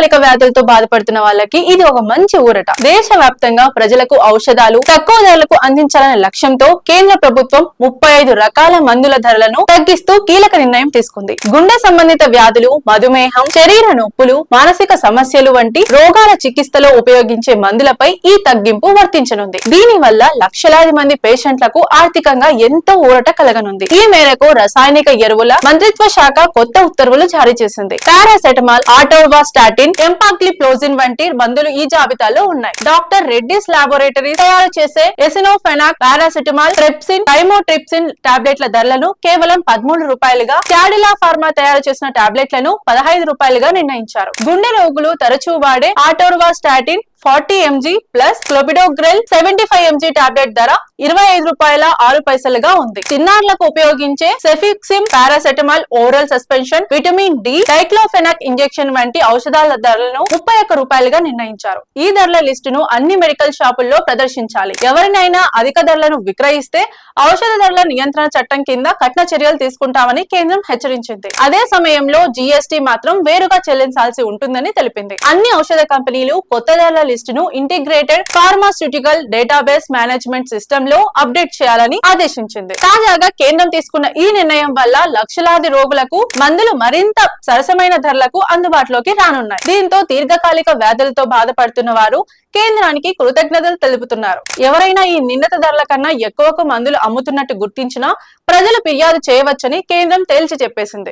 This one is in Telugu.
దీర్ఘకాలిక వ్యాధులతో బాధపడుతున్న వాళ్ళకి ఇది ఒక మంచి ఊరట. దేశవ్యాప్తంగా ప్రజలకు ఔషధాలు తక్కువ ధరలకు అందించాలనే లక్ష్యంతో కేంద్ర ప్రభుత్వం ముప్పై ఐదు రకాల మందుల ధరలను తగ్గిస్తూ కీలక నిర్ణయం తీసుకుంది. గుండె సంబంధిత వ్యాధులు మధుమేహం శరీర నొప్పులు మానసిక సమస్యలు వంటి రోగాల చికిత్సలో ఉపయోగించే మందులపై ఈ తగ్గింపు వర్తించనుంది. దీని వల్ల లక్షలాది మంది పేషెంట్లకు ఆర్థికంగా ఎంతో ఊరట కలగనుంది. ఈ మేరకు రసాయనిక ఎరువుల మంత్రిత్వ శాఖ కొత్త ఉత్తర్వులు జారీ చేసింది. పారాసెటమాల్ ఆటోవాస్టాటిన్ ఎంపాక్లిప్లోజిన్ వంటి మందులు ఈ జాబితాలో ఉన్నాయి. డాక్టర్ రెడ్డిస్ లాబొరేటరీ తయారు చేసే ఎసినోఫెనాక్ పారాసెటమాల్ ట్రిప్సిన్ టైమోట్రిప్సిన్ టాబ్లెట్ల ధరలను కేవలం పదమూడు రూపాయలుగా క్యాడిలా ఫార్మా తయారు చేసిన టాబ్లెట్లను పదహైదు రూపాయలుగా నిర్ణయించారు. గుండె రోగులు తరచూ వాడే atorvastatin forty mg plus clopidogrel seventy five mg tablet ధర ఇరవై ఐదు రూపాయల ఆరు పైసలుగా ఉంది. చిన్నారులకు ఉపయోగించే cefixime paracetamol oral suspension vitamin D diclofenac injection వంటి ఔషధాల ధరలను ముప్పై ఒక్క రూపాయలుగా నిర్ణయించారు. ఈ ధరల లిస్టును అన్ని మెడికల్ షాపుల్లో ప్రదర్శించాలి. ఎవరినైనా అధిక ధరలను విక్రయిస్తే ఔషధ ధరల నియంత్రణ చట్టం కింద కఠిన చర్యలు తీసుకుంటామని కేంద్రం హెచ్చరించింది. అదే సమయంలో జీఎస్టీ మాత్రం వేరుగా చెల్లించాల్సి ఉంటుందని తెలిపింది. అన్ని ఔషధ కంపెనీలు కొత్త ధరల లిస్టును ఇంటిగ్రేటెడ్ ఫార్మాస్యూటికల్ డేటాబేస్ మేనేజ్మెంట్ సిస్టమ్లో అప్డేట్ చేయాలని ఆదేశించింది. తాజాగా కేంద్రం తీసుకున్న ఈ నిర్ణయం వల్ల లక్షలాది రోగులకు మందులు మరింత సరసమైన ధరలకు అందుబాటులోకి రానున్నాయి. దీంతో దీర్ఘకాలిక వ్యాధులతో బాధపడుతున్న వారు కేంద్రానికి కృతజ్ఞతలు తెలుపుతున్నారు. ఎవరైనా ఈ నిన్నత ధరల కన్నా ఎక్కువకు మందులు అమ్ముతున్నట్టు గుర్తించినా ప్రజలు ఫిర్యాదు చేయవచ్చని కేంద్రం తేల్చి చెప్పేసింది.